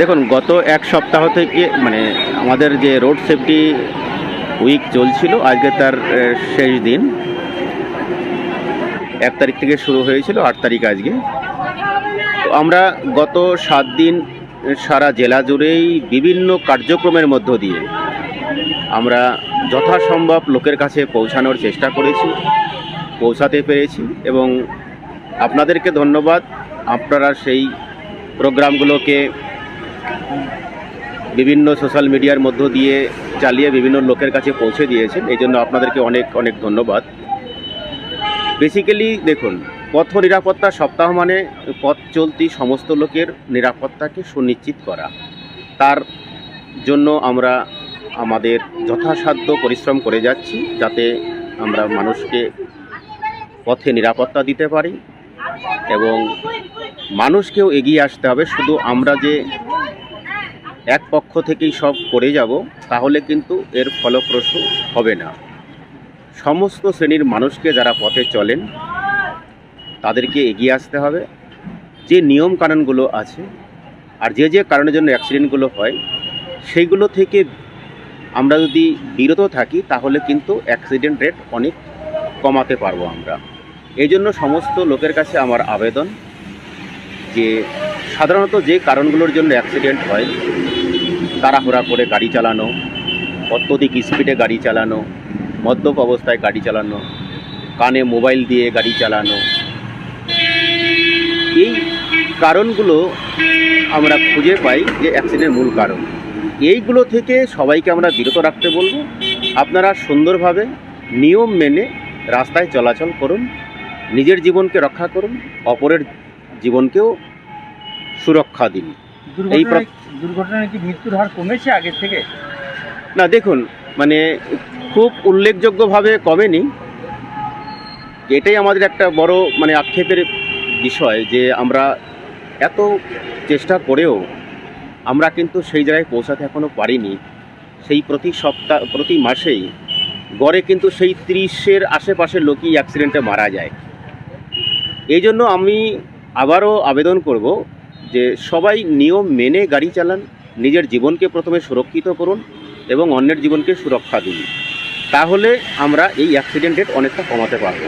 দেখুন, গত এক সপ্তাহ থেকে মানে আমাদের যে রোড সেফটি উইক চলছিল, আজকে তার শেষ দিন। এক তারিখ থেকে শুরু হয়েছিল, আট তারিখ আজকে। তো আমরা গত সাত দিন সারা জেলা জুড়েই বিভিন্ন কার্যক্রমের মধ্য দিয়ে আমরা যথাসম্ভব লোকের কাছে পৌঁছানোর চেষ্টা করেছি, পৌঁছাতে পেরেছি এবং আপনাদেরকে ধন্যবাদ। আপনারা সেই প্রোগ্রামগুলোকে বিভিন্ন সোশ্যাল মিডিয়ার মধ্য দিয়ে চালিয়ে বিভিন্ন লোকের কাছে পৌঁছে দিয়েছেন। এই জন্য আপনাদেরকে অনেক অনেক ধন্যবাদ। বেসিক্যালি দেখুন, পথ নিরাপত্তা সপ্তাহ মানে পথ চলতি সমস্ত লোকের নিরাপত্তাকে সুনিশ্চিত করা। তার জন্য আমরা আমাদের যথাসাধ্য পরিশ্রম করে যাচ্ছি যাতে আমরা মানুষকে পথে নিরাপত্তা দিতে পারি এবং মানুষকেও এগিয়ে আসতে হবে। শুধু আমরা যে এক পক্ষ থেকেই সব করে যাব, তাহলে কিন্তু এর ফলপ্রসূ হবে না। সমস্ত শ্রেণির মানুষকে যারা পথে চলেন, তাদেরকে এগিয়ে আসতে হবে। যে নিয়ম কানুনগুলো আছে, আর যে যে কারণের জন্য অ্যাক্সিডেন্টগুলো হয়, সেইগুলো থেকে আমরা যদি বিরত থাকি, তাহলে কিন্তু অ্যাক্সিডেন্ট রেট অনেক কমাতে পারব আমরা। এই জন্য সমস্ত লোকের কাছে আমার আবেদন যে সাধারণত যে কারণগুলোর জন্য অ্যাক্সিডেন্ট হয় তাড়াহুড়া করে গাড়ি চালানো অত্যধিক স্পিডে গাড়ি চালানো মদ্যপ অবস্থায় গাড়ি চালানো কানে মোবাইল দিয়ে গাড়ি চালানো। এই কারণগুলো আমরা খুঁজে পাই যে অ্যাক্সিডেন্টের মূল কারণ। এইগুলো থেকে সবাইকে আমরা বিরত রাখতে বলব। আপনারা সুন্দরভাবে নিয়ম মেনে রাস্তায় চলাচল করুন নিজের জীবনকে রক্ষা করুন অপরের জীবনকেও সুরক্ষা দিন। এই দুর্ঘটনায় কি মৃত্যুর হার কমেছে আগের থেকে? না, দেখুন মানে খুব উল্লেখযোগ্যভাবে কমেনি। এটাই আমাদের একটা বড় মানে আক্ষেপের বিষয় যে আমরা এত চেষ্টা করেও আমরা কিন্তু সেই জায়গায় পৌঁছাতে এখনও পারিনি। সেই প্রতি সপ্তাহ, প্রতি মাসেই গড়ে কিন্তু সেই ত্রিশের আশেপাশে লোকই অ্যাক্সিডেন্টে মারা যায়। এই জন্য আমি আবারও আবেদন করব যে সবাই নিয়ম মেনে গাড়ি চালান, নিজের জীবনকে প্রথমে সুরক্ষিত করুন এবং অন্যের জীবনকে সুরক্ষা দিন। তাহলে আমরা এই অ্যাক্সিডেন্ট রেট অনেকটা কমাতে পারব।